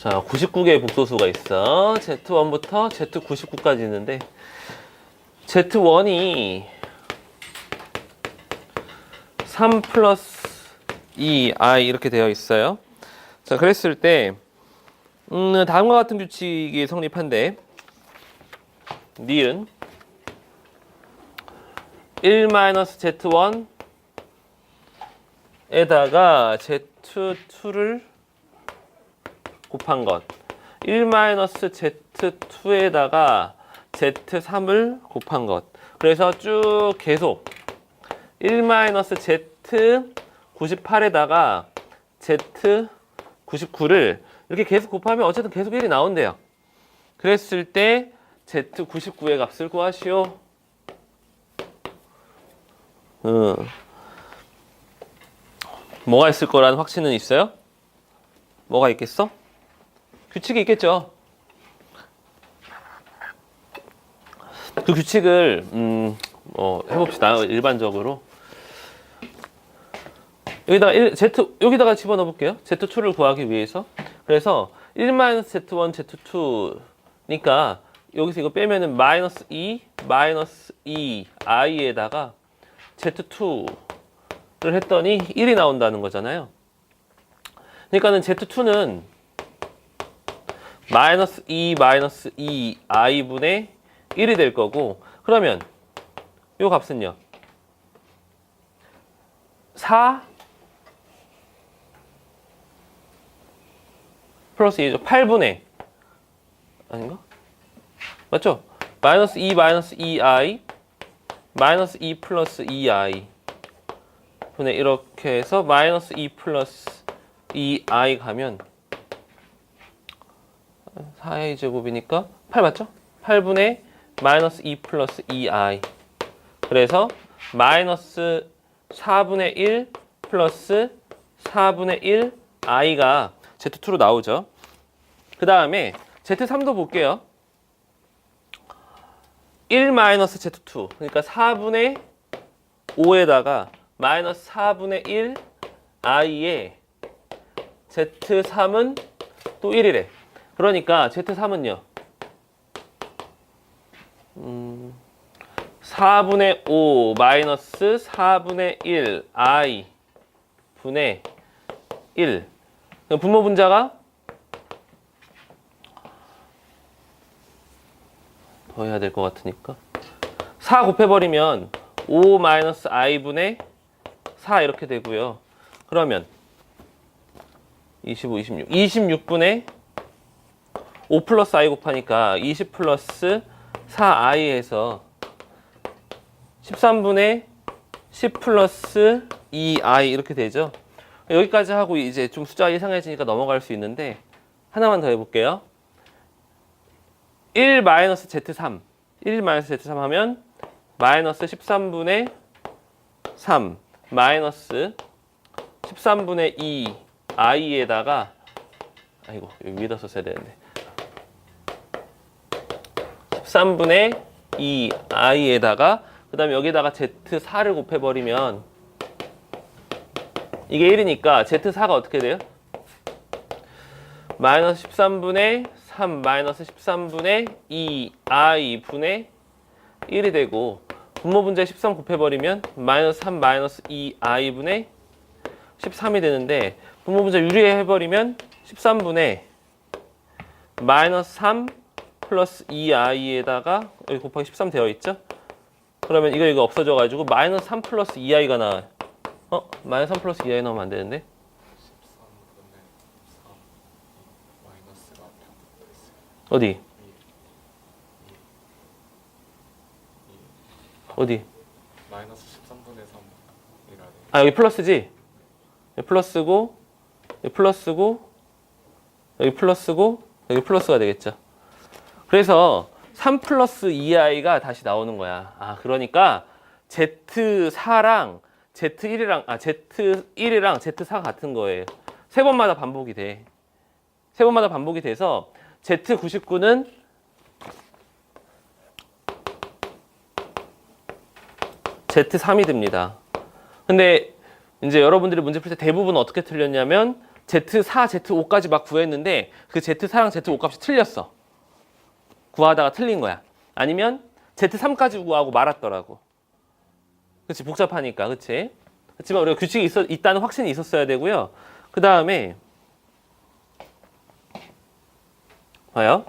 자, 99개의 복소수가 있어. Z1부터 Z99까지 있는데, Z1이 3 플러스 2i 이렇게 되어 있어요. 자, 그랬을 때, 음, 다음과 같은 규칙이 성립한데, 니은 1-z1 에다가 z2를 곱한 것 1-z2에다가 z3을 곱한 것 그래서 쭉 계속 1-z98에다가 z99를 이렇게 계속 곱하면 어쨌든 계속 1이 나온대요 그랬을 때 z99의 값을 구하시오 음. 뭐가 있을 거라는 확신은 있어요? 뭐가 있겠어? 규칙이 있겠죠. 그 규칙을 음, 뭐 해봅시다. 일반적으로 여기다가 1, Z 여기다가 집어넣어 볼게요. Z2를 구하기 위해서. 그래서 1-Z1, Z2니까 여기서 이거 빼면은 마이너스 2, 마이너스 2 i에다가 Z2를 했더니 1이 나온다는 거잖아요. 그러니까는 Z2는 마이너스 2 마이너스 2 i분의 1이 될 거고 그러면 요 값은요. 4 플러스 2죠. 8분의 아닌가? 맞죠? 마이너스 2 마이너스 2i 마이너스 2 플러스 2i 분의 이렇게 해서 마이너스 2 플러스 2i 가면 4의 제곱이니까 8 맞죠? 8분의 마이너스 2 플러스 2i 그래서 마이너스 4분의 1 플러스 4분의 1 i가 z2로 나오죠. 그 다음에 z3도 볼게요. 1 마이너스 z2 그러니까 4분의 5에다가 마이너스 4분의 1 i에 z3은 또 1이래 그러니까 z3은요. 음, 4분의 5 마이너스 4분의 1 i 분의 1 그럼 분모 분자가 더 해야 될 것 같으니까. 4 곱해버리면 5 마이너스 i분의 4 이렇게 되고요. 그러면 25, 26 26분의 5 플러스 i 곱하니까 20 플러스 4i에서 13분의 10 플러스 2i 이렇게 되죠? 여기까지 하고 이제 좀 숫자 이상해지니까 넘어갈 수 있는데 하나만 더 해볼게요. 1 마이너스 z3 1 마이너스 z3 하면 마이너스 13분의 3 마이너스 13분의 2 i에다가 아이고 여기 위에다 썼어야 되는데 13분의 2 i에다가 그 다음에 여기다가 z4를 곱해버리면 이게 1이니까 z4가 어떻게 돼요? 마이너스 13분의 3 마이너스 13분의 2 i 분의 1이 되고 분모 분자 13 곱해버리면 마이너스 3 마이너스 2 i 분의 13이 되는데 분모 분자 유리해버리면 13분의 마이너스 3 플러스 2i에다가 여기 곱하기 13 되어 있죠? 그러면 이거 이거 없어져 가지고 마이너스 3 플러스 2i가 나와요. 어? 마이너스 3 플러스 2i 나오면 안 되는데? 13분의 3 마이너스가 변했어요. 어디? 어디? 마이너스 13분의 3이라는 아 여기 플러스지? 여기 플러스고 여기 플러스고 여기 플러스고 여기 플러스가 되겠죠. 그래서 3 플러스 2i가 다시 나오는 거야. 아 그러니까 Z4랑 Z1이랑 아 Z1이랑 Z4가 같은 거예요. 세 번마다 반복이 돼. 세 번마다 반복이 돼서 Z99는 Z3이 됩니다. 근데 이제 여러분들이 문제 풀 때 대부분 어떻게 틀렸냐면 Z4, Z5까지 막 구했는데 그 Z4랑 Z5 값이 틀렸어. 구하다가 틀린 거야. 아니면 Z3까지 구하고 말았더라고. 그렇지 복잡하니까 그렇지. 그렇지만 우리가 규칙이 있어, 있다는 확신이 있었어야 되고요. 그 다음에 봐요.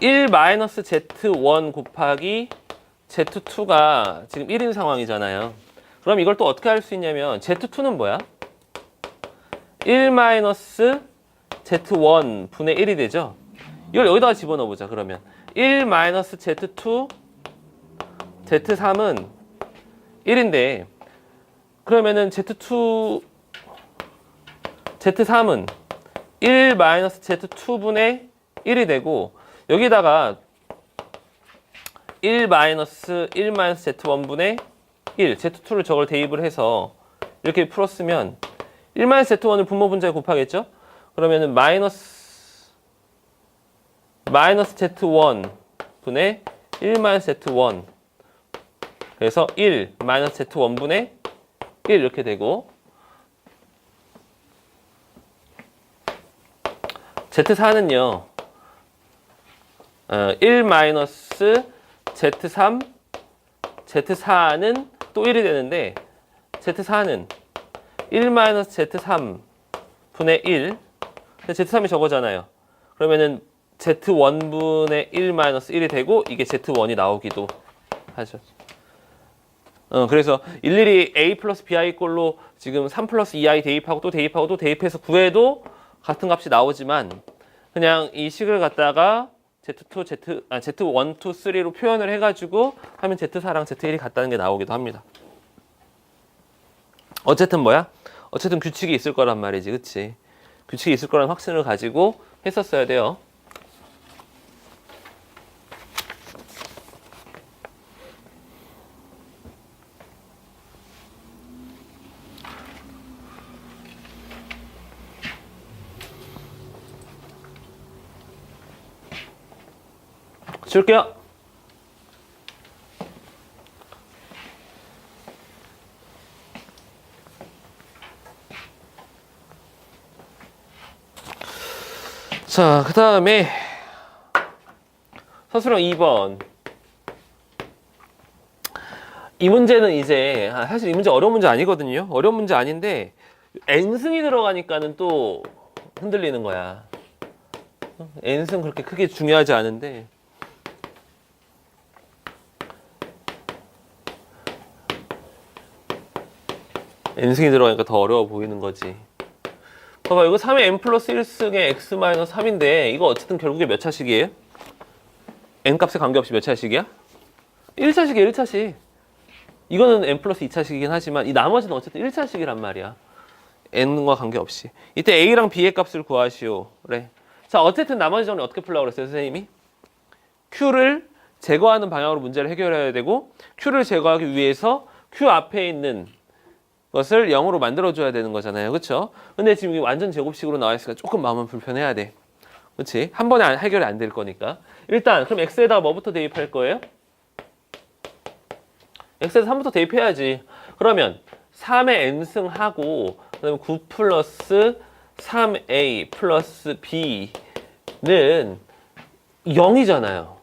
1 마이너스 Z1 곱하기 Z2가 지금 1인 상황이잖아요. 그럼 이걸 또 어떻게 할 수 있냐면 Z2는 뭐야? 1 마이너스 Z1 분의 1이 되죠. 이걸 여기다가 집어넣어 보자. 그러면 1 마이너스 Z2 Z3은 1인데 그러면은 Z2 Z3은 1 마이너스 Z2분의 1이 되고 여기다가 1 마이너스 1 마이너스 Z1분의 1 Z2를 저걸 대입을 해서 이렇게 풀었으면 1 마이너스 Z1을 분모 분자에 곱하겠죠? 그러면은 마이너스 마이너스 Z1 분의 1 마이너스 Z1 그래서 1 마이너스 Z1 분의 1 이렇게 되고 Z4는요 어, 1 마이너스 Z3 Z4는 또 1이 되는데 Z4는 1 마이너스 Z3 분의 1 근데 Z3이 저거잖아요. 그러면은 Z1분의 1 마이너스 1이 되고 이게 Z1이 나오기도 하죠 어, 그래서 일일이 A 플러스 BI 꼴로 지금 3 플러스 2i 대입하고 또 대입하고 또 대입해서 구해도 같은 값이 나오지만 그냥 이 식을 갖다가 Z2, Z, 아, Z1, 2, 3로 표현을 해가지고 하면 Z4랑 Z1이 같다는 게 나오기도 합니다. 어쨌든 뭐야? 어쨌든 규칙이 있을 거란 말이지, 그치? 규칙이 있을 거란 확신을 가지고 했었어야 돼요. 줄게요. 자, 그 다음에 서술형 2번. 이 문제는 이제 아, 사실 이 문제 어려운 문제 아니거든요. 어려운 문제 아닌데 n승이 들어가니까는 또 흔들리는 거야. n승 그렇게 크게 중요하지 않은데 n승이 들어가니까 더 어려워 보이는 거지. 봐봐, 이거 3의 n 플러스 1승의 x 마이너스 3인데 이거 어쨌든 결국에 몇 차식이에요? n 값에 관계없이 몇 차식이야? 1차식이야, 1차식. 이거는 n 플러스 2차식이긴 하지만 이 나머지는 어쨌든 1차식이란 말이야. n과 관계없이. 이때 a랑 b의 값을 구하시오. 그래. 자, 어쨌든 나머지 정리 어떻게 풀라고 그랬어요, 선생님이? q를 제거하는 방향으로 문제를 해결해야 되고 q를 제거하기 위해서 q 앞에 있는 것을 0으로 만들어줘야 되는 거잖아요. 그렇죠? 근데 지금 완전 제곱식으로 나와 있으니까 조금 마음은 불편해야 돼. 그렇지? 한 번에 안- 해결이 안 될 거니까. 일단 그럼 x에다가 뭐부터 대입할 거예요? x에서 3부터 대입해야지. 그러면 3의 n승하고 그다음에 9 플러스 3a 플러스 b는 0이잖아요.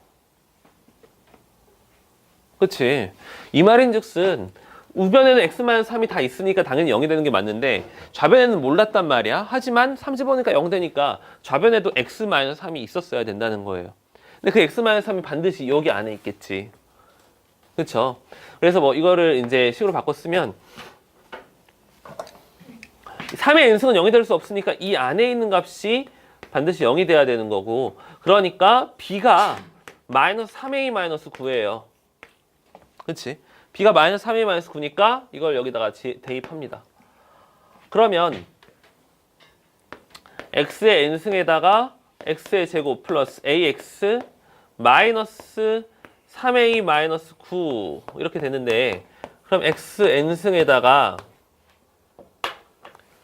그렇지? 이 말인 즉슨 우변에는 x-3이 다 있으니까 당연히 0이 되는 게 맞는데 좌변에는 몰랐단 말이야. 하지만 3 집어넣으니까 0 되니까 좌변에도 x-3이 있었어야 된다는 거예요. 근데 그 x-3이 반드시 여기 안에 있겠지. 그렇죠? 그래서 뭐 이거를 이제 식으로 바꿨으면 3의 n승은 0이 될 수 없으니까 이 안에 있는 값이 반드시 0이 돼야 되는 거고 그러니까 b가 마이너스 3a 마이너스 9예요. 그렇지? B가 마이너스 3a 마이너스 9니까 이걸 여기다가 지- 대입합니다. 그러면 x의 n승에다가 x의 제곱 플러스 ax 마이너스 3a 마이너스 9 이렇게 되는데 그럼 x n승에다가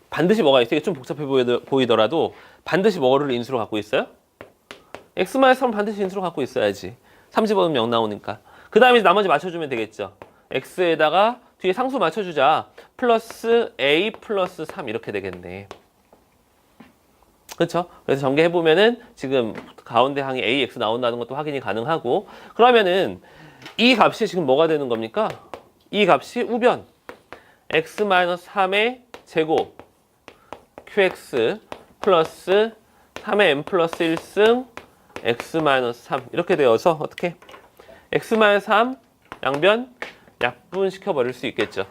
반드시 뭐가 있어요? 좀 복잡해 보이더- 보이더라도 반드시 뭐를 인수로 갖고 있어요? x 마이너스 3은 반드시 인수로 갖고 있어야지. 3 집어넣으면 0 나오니까. 그 다음에 나머지 맞춰주면 되겠죠. X에다가 뒤에 상수 맞춰주자. 플러스 a 플러스 3 이렇게 되겠네. 그렇죠? 그래서 전개해 보면은 지금 가운데 항이 ax 나온다는 것도 확인이 가능하고 그러면은 이 값이 지금 뭐가 되는 겁니까? 이 값이 우변 x-3의 제곱 qx 플러스 3의 n 플러스 1승 x-3 이렇게 되어서 어떻게 x-3 양변 약분시켜 버릴 수 있겠죠.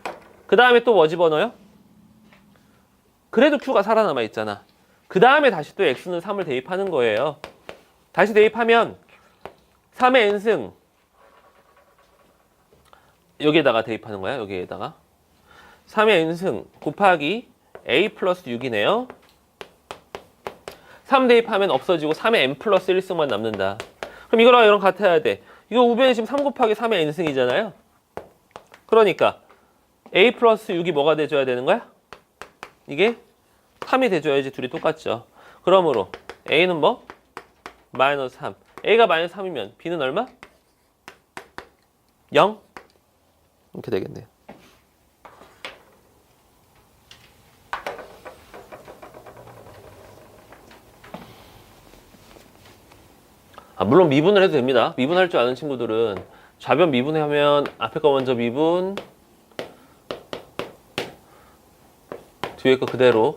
그 다음에 또 뭐 집어넣어요? 그래도 q가 살아남아 있잖아. 그 다음에 다시 또 x는 3을 대입하는 거예요. 다시 대입하면 3의 n승 여기에다가 대입하는 거야. 여기에다가 3의 n승 곱하기 a 플러스 6이네요. 3 대입하면 없어지고 3의 n 플러스 1승만 남는다. 그럼 이거랑 이랑 같아야 돼. 이거 우변이 지금 3 곱하기 3의 n승이잖아요. 그러니까 a 플러스 6이 뭐가 돼줘야 되는 거야? 이게 3이 돼줘야지 둘이 똑같죠. 그러므로 a는 뭐? 마이너스 3. a가 마이너스 3이면 b는 얼마? 0? 이렇게 되겠네요. 아, 물론 미분을 해도 됩니다. 미분할 줄 아는 친구들은 좌변 미분하면 앞에 거 먼저 미분 뒤에 거 그대로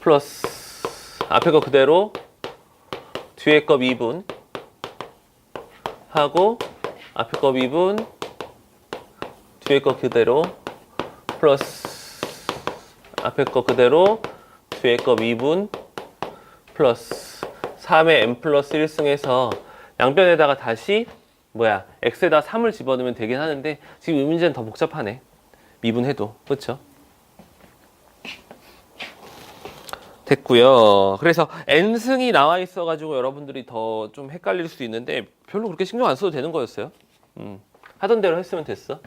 플러스 앞에 거 그대로 뒤에 거 미분 하고 앞에 거 미분 뒤에 거 그대로 플러스 앞에 거 그대로 뒤에 거 미분 플러스 3의 n 플러스 1승에서 양변에다가 다시 뭐야 x에다 3을 집어넣으면 되긴 하는데 지금 이 문제는 더 복잡하네 미분해도 그렇죠? 됐고요. 그래서 n승이 나와 있어 가지고 여러분들이 더 좀 헷갈릴 수 있는데 별로 그렇게 신경 안 써도 되는 거였어요. 음, 하던 대로 했으면 됐어.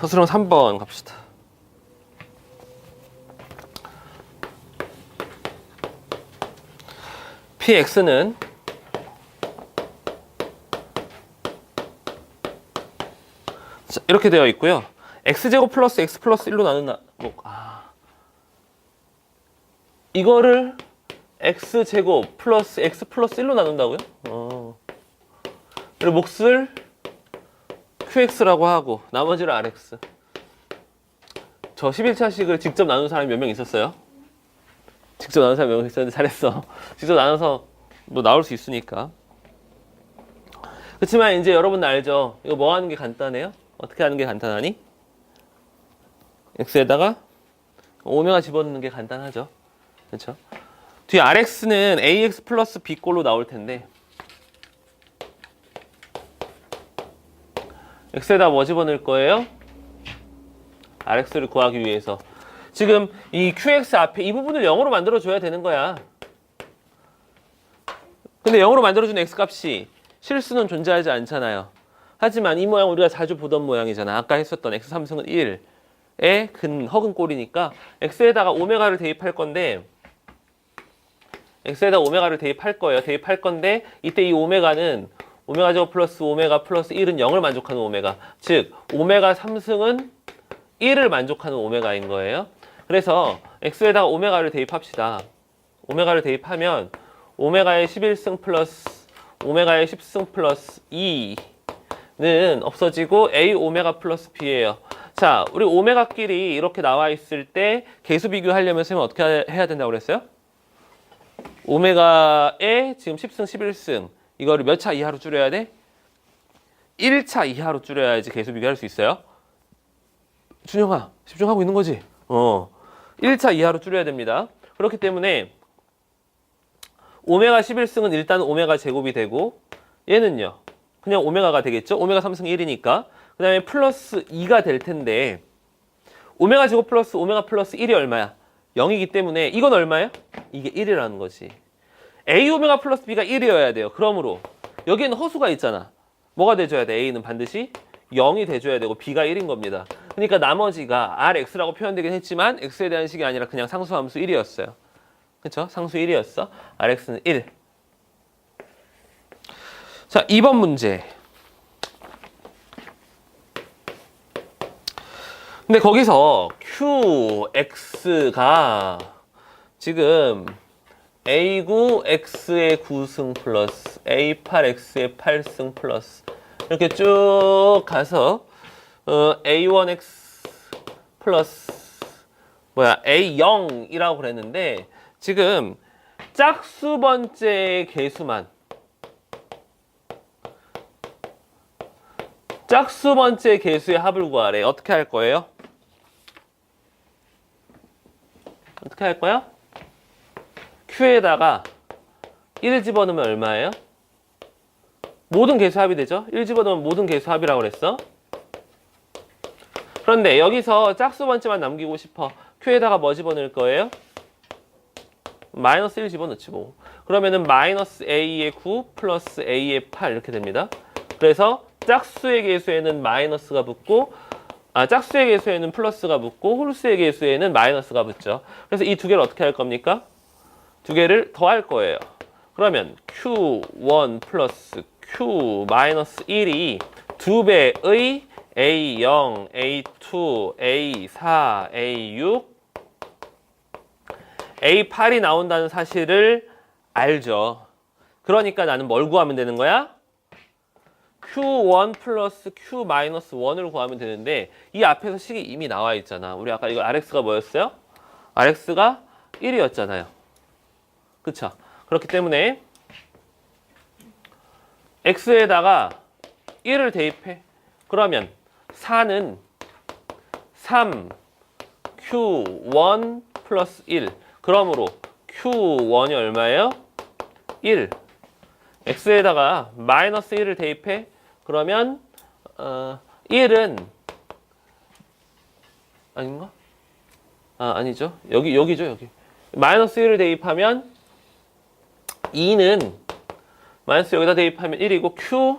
서술형 3번 갑시다. px는 자, 이렇게 되어 있고요. x제곱 플러스 x 플러스 1로 나눈다. 뭐, 아. 이거를 x제곱 플러스 x 플러스 1로 나눈다고요? 어. 그리고 몫을 QX라고 하고 나머지를 RX. 저 11차식을 직접 나눈 사람이 몇 명 있었어요? 직접 나눈 사람이 몇 명 있었는데 잘했어. 직접 나눠서 뭐 나올 수 있으니까. 그렇지만 이제 여러분 알죠? 이거 뭐 하는 게 간단해요? 어떻게 하는 게 간단하니? X에다가 오메가 집어넣는 게 간단하죠. 그렇죠? 뒤에 RX는 AX 플러스 B꼴로 나올 텐데 x에다 뭐 집어넣을 거예요? rx를 구하기 위해서. 지금 이 qx 앞에 이 부분을 0으로 만들어줘야 되는 거야. 근데 0으로 만들어준 x값이 실수는 존재하지 않잖아요. 하지만 이 모양 우리가 자주 보던 모양이잖아. 아까 했었던 x 3승은 1의 근 허근 꼴이니까 x에다가 오메가를 대입할 건데 x에다 오메가를 대입할 거예요. 대입할 건데 이때 이 오메가는 오메가 제곱 플러스 오메가 플러스 1은 0을 만족하는 오메가. 즉, 오메가 3승은 1을 만족하는 오메가인 거예요. 그래서 x에다가 오메가를 대입합시다. 오메가를 대입하면 오메가의 11승 플러스 오메가의 10승 플러스 2는 없어지고 a 오메가 플러스 b예요. 자, 우리 오메가끼리 이렇게 나와 있을 때 계수 비교하려면 선생님 어떻게 해야 된다고 그랬어요? 오메가의 지금 10승 11승 이거를 몇 차 이하로 줄여야 돼? 1차 이하로 줄여야지 계수 비교할 수 있어요. 준영아, 집중하고 있는 거지? 어. 1차 이하로 줄여야 됩니다. 그렇기 때문에 오메가 11승은 일단 오메가 제곱이 되고 얘는요. 그냥 오메가가 되겠죠? 오메가 3승 1이니까. 그 다음에 플러스 2가 될 텐데 오메가 제곱 플러스 오메가 플러스 1이 얼마야? 0이기 때문에 이건 얼마예요? 이게 1이라는 거지. A 오메가 플러스 B가 1이어야 돼요. 그러므로 여기에는 허수가 있잖아. 뭐가 돼줘야 돼? A는 반드시 0이 돼줘야 되고 B가 1인 겁니다. 그러니까 나머지가 RX라고 표현되긴 했지만 X에 대한 식이 아니라 그냥 상수함수 1이었어요. 그쵸? 상수 1이었어. RX는 1. 자, 2번 문제. 근데 거기서 QX가 지금 A9 X의 9승 플러스 A8 X의 8승 플러스 이렇게 쭉 가서 어, A1 X 플러스 뭐야 A0이라고 그랬는데 지금 짝수 번째 개수만 짝수 번째 개수의 합을 구하래. 어떻게 할 거예요? 어떻게 할 거야? Q에다가 1 집어넣으면 얼마예요? 모든 개수 합이 되죠? 1 집어넣으면 모든 개수 합이라고 그랬어. 그런데 여기서 짝수 번째만 남기고 싶어. Q에다가 뭐 집어넣을 거예요? 마이너스 1 집어넣지 뭐. 그러면은 마이너스 A의 9 플러스 A의 8 이렇게 됩니다. 그래서 짝수의 개수에는 마이너스가 붙고 아 짝수의 개수에는 플러스가 붙고 홀수의 개수에는 마이너스가 붙죠. 그래서 이 두 개를 어떻게 할 겁니까? 두 개를 더할 거예요. 그러면 Q1 플러스 Q 마이너스 1이 두 배의 A0, A2, A4, A6, A8이 나온다는 사실을 알죠. 그러니까 나는 뭘 구하면 되는 거야? Q1 플러스 Q 마이너스 1을 구하면 되는데 이 앞에서 식이 이미 나와 있잖아. 우리 아까 이거 RX가 뭐였어요? RX가 1이었잖아요. 그쵸? 그렇기 때문에 X에다가 1을 대입해. 그러면 4는 3 Q1 플러스 1. 그러므로 Q1이 얼마예요? 1. X에다가 마이너스 1을 대입해. 그러면 어, 1은 아닌가? 아 아니죠. 여기 여기죠 여기. 마이너스 1을 대입하면 2는 마이너스 여기다 대입하면 1이고 Q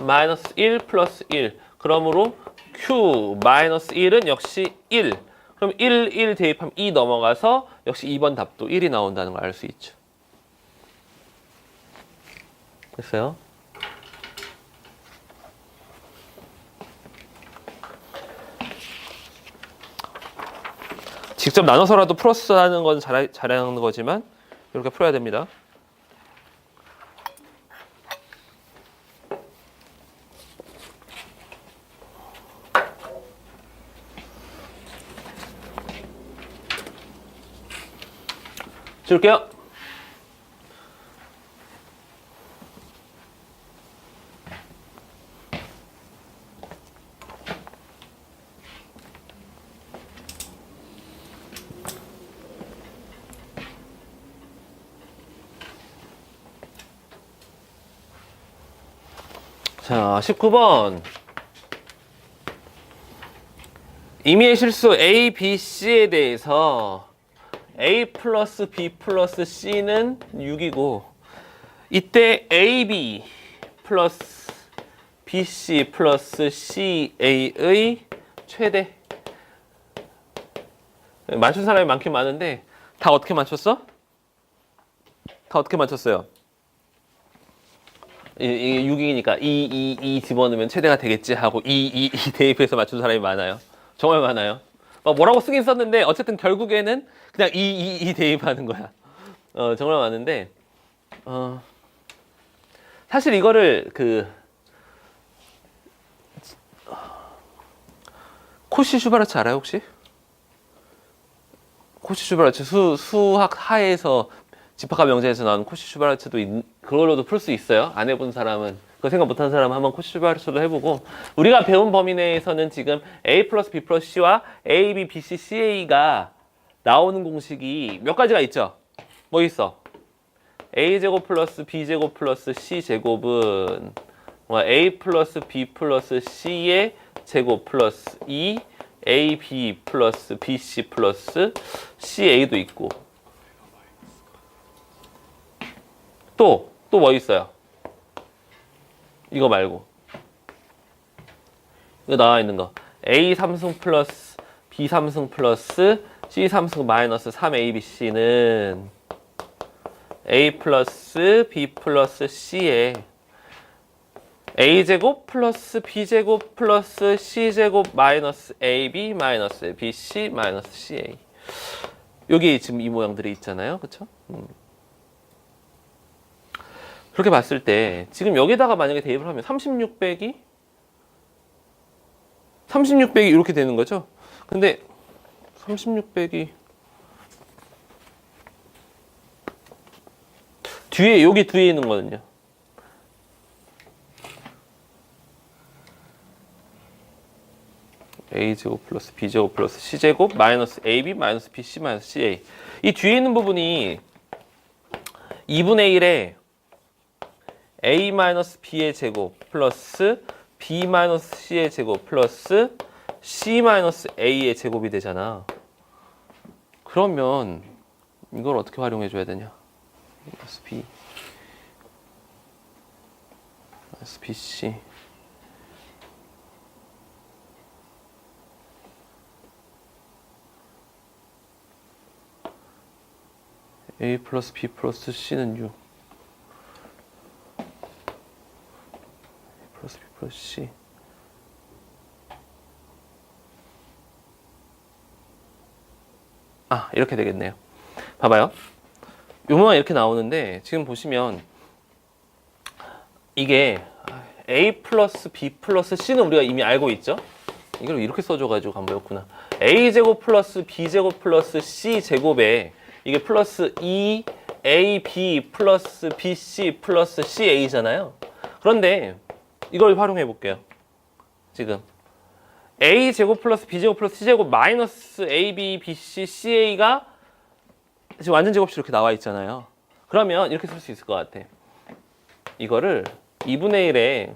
마이너스 1 플러스 1. 그러므로 Q 마이너스 1은 역시 1. 그럼 1, 1 대입하면 2 넘어가서 역시 2번 답도 1이 나온다는 걸 알 수 있죠. 됐어요? 직접 나눠서라도 하는 건 잘, 잘하는 거지만 이렇게 풀어야 됩니다. 줄게요. 자, 19번. 임의의 실수 A, B, C에 대해서 A 플러스 B 플러스 C는 6이고 이때 AB 플러스 BC 플러스 CA의 최대 맞춘 사람이 많긴 많은데 다 어떻게 맞췄어? 다 어떻게 맞췄어요? 이- 이게 6이니까 2, 2, 2 집어넣으면 최대가 되겠지 하고 2, 2, 2 대입해서 맞춘 사람이 많아요. 정말 많아요. 막 뭐라고 쓰긴 썼는데 어쨌든 결국에는 그냥 2, 2, 2 대입하는 거야. 어, 정말 많은데 어, 사실 이거를 그 코시 슈바르츠 알아요 혹시? 코시 슈바르츠 수, 수학 하에서 집합과 명제에서 나온 코시 슈바르츠도 있- 그걸로도 풀 수 있어요. 안 해본 사람은 그 생각 못한 사람은 한번 슈바르츠도 해보고 우리가 배운 범위 내에서는 지금 A 플러스 B 플러스 C와 A, B, B, C, CA가 나오는 공식이 몇 가지가 있죠. 뭐 있어? A 제곱 플러스 B 제곱 플러스 C 제곱은 뭐 A 플러스 B 플러스 C의 제곱 플러스 2 AB 플러스 BC 플러스 CA도 있고 또 또 뭐 있어요? 이거 말고 이거 나와 있는 거 A 삼승 플러스 B 삼승 플러스 C 삼승 마이너스 3ABC는 A 플러스 B 플러스 C에 A제곱 플러스 B제곱 플러스 C제곱 마이너스 AB 마이너스 BC 마이너스 CA 여기 지금 이 모양들이 있잖아요 그쵸? 음. 그렇게 봤을 때 지금 여기다가 만약에 대입을 하면 36 빼기 36 빼기 이렇게 되는 거죠? 근데 36 빼기 뒤에 여기 뒤에 있는 거는요? A제곱 플러스 b제곱 플러스 c제곱 마이너스 ab 마이너스 bc 마이너스 ca 이 뒤에 있는 부분이 2분의 1에 a 마이너스 b의 제곱 플러스 b 마이너스 c의 제곱 플러스 c 마이너스 a의 제곱이 되잖아. 그러면 이걸 어떻게 활용해 줘야 되냐? b. bc A 플러스 B 플러스 C는 6 A B C 아 이렇게 되겠네요. 봐봐요. 요 모양 이렇게 나오는데 지금 보시면 이게 A 플러스 B 플러스 C는 우리가 이미 알고 있죠? 이걸 이렇게 써줘가지고 간보였구나. A제곱 플러스 B제곱 플러스 C제곱에 이게 플러스 2 AB 플러스 BC 플러스 CA잖아요. 그런데 이걸 활용해 볼게요. 지금 A 제곱 플러스 B 제곱 플러스 C 제곱 마이너스 AB, BC, CA가 지금 완전 제곱식 이렇게 나와 있잖아요. 그러면 이렇게 쓸 수 있을 것 같아. 이거를 2분의 1에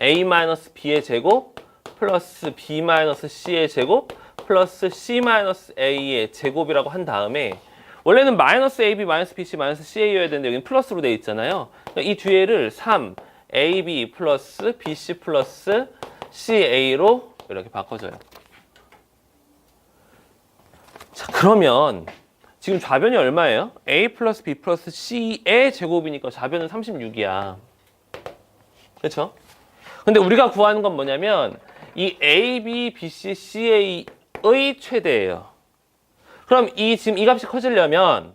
A 마이너스 B의 제곱 플러스 B 마이너스 C의 제곱 플러스 C 마이너스 A의 제곱이라고 한 다음에 원래는 마이너스 AB 마이너스 BC 마이너스 CA여야 되는데 여기는 플러스로 되어 있잖아요. 그러니까 이 뒤에를 3 AB 플러스 BC 플러스 CA로 이렇게 바꿔줘요. 자 그러면 지금 좌변이 얼마예요? A 플러스 B 플러스 C의 제곱이니까 좌변은 36이야. 그렇죠? 근데 우리가 구하는 건 뭐냐면 이 A, B, B, C, CA의 최대예요. 그럼 이 지금 이 값이 커지려면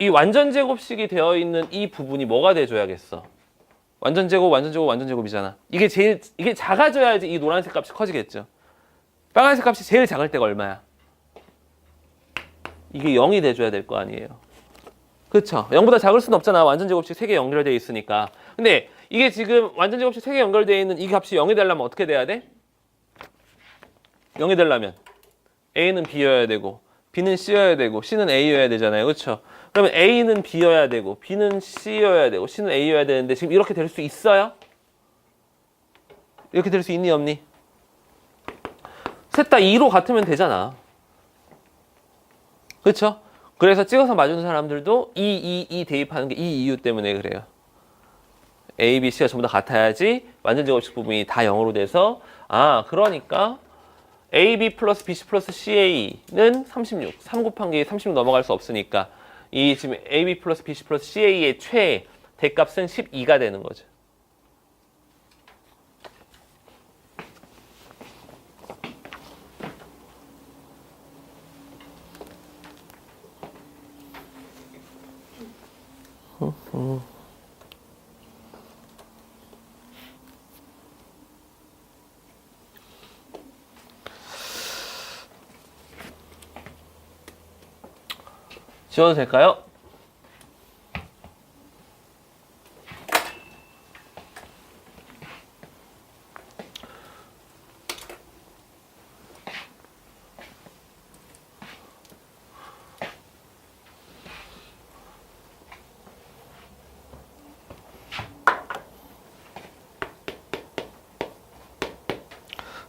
이 완전 제곱식이 되어 있는 이 부분이 뭐가 돼줘야겠어? 완전 제곱, 완전 제곱, 완전 제곱이잖아. 이게 제일 이게 작아져야지 이 노란색 값이 커지겠죠. 빨간색 값이 제일 작을 때가 얼마야? 이게 0이 돼줘야 될 거 아니에요. 그렇죠. 0보다 작을 수는 없잖아. 완전 제곱식 3개 연결되어 있으니까. 근데 이게 지금 완전 제곱식 3개 연결되어 있는 이 값이 0이 되려면 어떻게 돼야 돼? 0이 되려면 A는 B여야 되고 B는 C여야 되고 C는 A여야 되잖아요. 그렇죠? 그러면 A는 B여야 되고 B는 C여야 되고 C는 A여야 되는데 지금 이렇게 될 수 있어요? 이렇게 될 수 있니 없니? 셋 다 2로 같으면 되잖아. 그렇죠? 그래서 찍어서 맞은 사람들도 2, 2, 2 대입하는 게 이 이유 때문에 그래요. A, B, C가 전부 다 같아야지 완전 제곱식 부분이 다 0으로 돼서 아 그러니까 AB 플러스 BC 플러스 CA는 36, 3 곱한 게36 넘어갈 수 없으니까 이 지금 AB 플러스 BC 플러스 CA의 최 대값은 12가 되는 거죠. 지워도 될까요?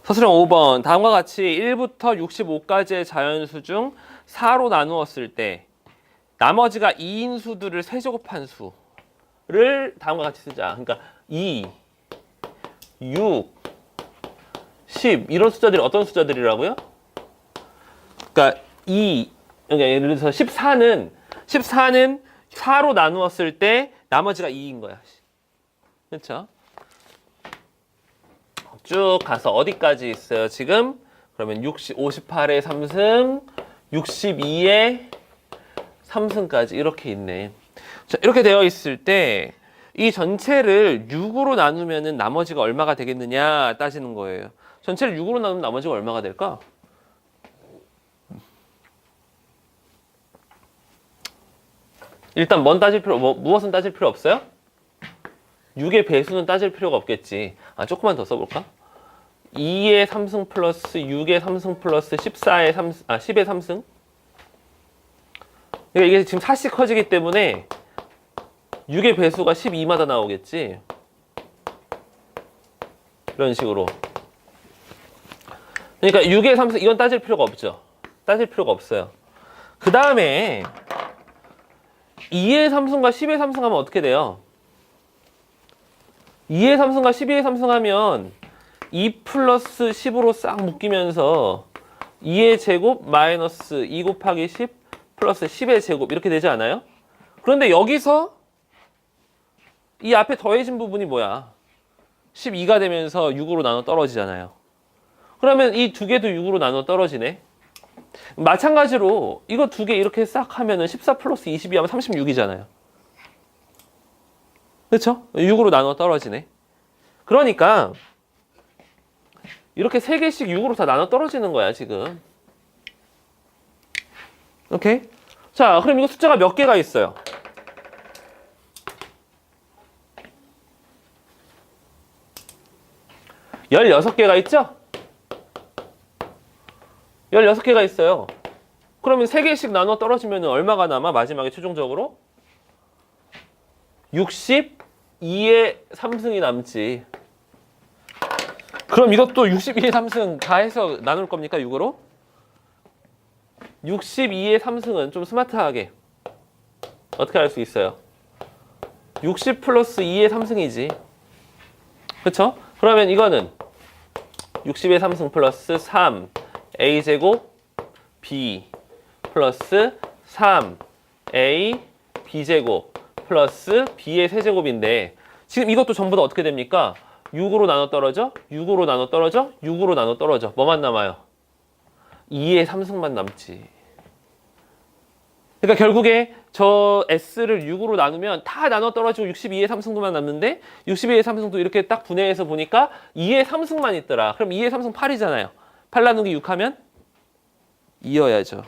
서술형 5번 다음과 같이 1부터 65까지의 자연수 중 4로 나누었을 때 나머지가 2인 수들을 세제곱한 수를 다음과 같이 쓰자. 그러니까 2, 6, 10 이런 숫자들이 어떤 숫자들이라고요? 그러니까 2 그러니까 예를 들어서 14는 14는 4로 나누었을 때 나머지가 2인 거야. 그렇죠? 쭉 가서 어디까지 있어요? 지금 그러면 60, 58의 3승, 62의 3승까지 이렇게 있네. 자, 이렇게 되어 있을 때 이 전체를 6으로 나누면은 나머지가 얼마가 되겠느냐 따지는 거예요. 전체를 6으로 나누면 나머지가 얼마가 될까? 일단 뭔 따질 필요, 뭐, 무엇은 따질 필요 없어요? 6의 배수는 따질 필요가 없겠지. 아, 조금만 더 써볼까? 2의 3승 플러스 6의 3승 플러스 14의 3, 아, 10의 3승? 그러니까 이게 지금 4씩 커지기 때문에 6의 배수가 12마다 나오겠지. 이런 식으로. 그러니까 6의 3승, 이건 따질 필요가 없죠. 따질 필요가 없어요. 그 다음에 2의 3승과 10의 3승 하면 어떻게 돼요? 2의 3승과 12의 3승 하면 2 플러스 10으로 싹 묶이면서 2의 제곱 마이너스 2 곱하기 10 플러스 10의 제곱 이렇게 되지 않아요? 그런데 여기서 이 앞에 더해진 부분이 뭐야? 12가 되면서 6으로 나눠 떨어지잖아요. 그러면 이 두 개도 6으로 나눠 떨어지네. 마찬가지로 이거 두 개 이렇게 싹 하면은 14 플러스 22 하면 36이잖아요. 그렇죠? 6으로 나눠 떨어지네. 그러니까 이렇게 세 개씩 6으로 다 나눠 떨어지는 거야, 지금. 오케이? 자, 그럼 이거 숫자가 몇 개가 있어요? 열여섯 개가 있죠? 16개가 있어요. 그러면 3개씩 나눠 떨어지면 얼마가 남아? 마지막에 최종적으로? 62의 3승이 남지. 그럼 이것도 62의 3승 다 해서 나눌 겁니까? 6으로? 62의 3승은 좀 스마트하게 어떻게 할수 있어요? 60 플러스 2의 3승이지. 그쵸? 그러면 이거는 60의 3승 플러스 3 a 제곱 b 플러스 3 a b 제곱 플러스 b의 세제곱인데 지금 이것도 전부 다 어떻게 됩니까? 6으로 나눠 떨어져? 6으로 나눠 떨어져? 6으로 나눠 떨어져. 뭐만 남아요? 2의 3승만 남지. 그러니까 결국에 저 S를 6으로 나누면 다 나눠 떨어지고 62의 3승도만 남는데 62의 3승도 이렇게 딱 분해해서 보니까 2의 3승만 있더라. 그럼 2의 3승 8이잖아요. 8 나누기 6 하면 2여야죠.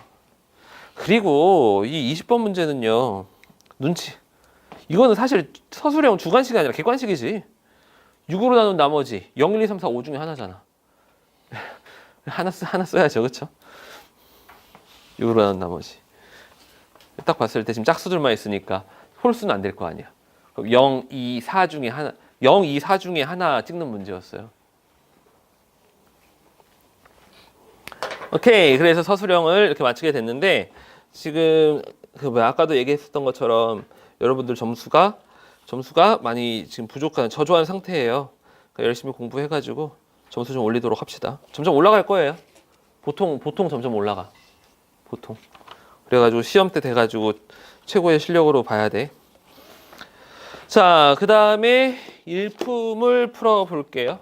그리고 이 20번 문제는요. 눈치. 이거는 사실 서술형 주관식이 아니라 객관식이지. 6으로 나눈 나머지 0, 1, 2, 3, 4, 5 중에 하나잖아. 하나 써 하나 써야죠. 그렇죠? 6으로 나눈 나머지. 딱 봤을 때 지금 짝수들만 있으니까 홀수는 안 될 거 아니야. 그럼 0, 2, 4 중에 하나 0, 2, 4 중에 하나 찍는 문제였어요. 오케이. 그래서 서술형을 이렇게 맞추게 됐는데 지금 그 뭐야 아까도 얘기했었던 것처럼 여러분들 점수가 점수가 많이 지금 부족한 저조한 상태예요. 그러니까 열심히 공부해가지고 점수 좀 올리도록 합시다. 점점 올라갈 거예요. 보통 보통 점점 올라가. 보통. 그래가지고 시험 때 돼가지고 최고의 실력으로 봐야 돼. 자, 그 다음에 일품을 풀어 볼게요.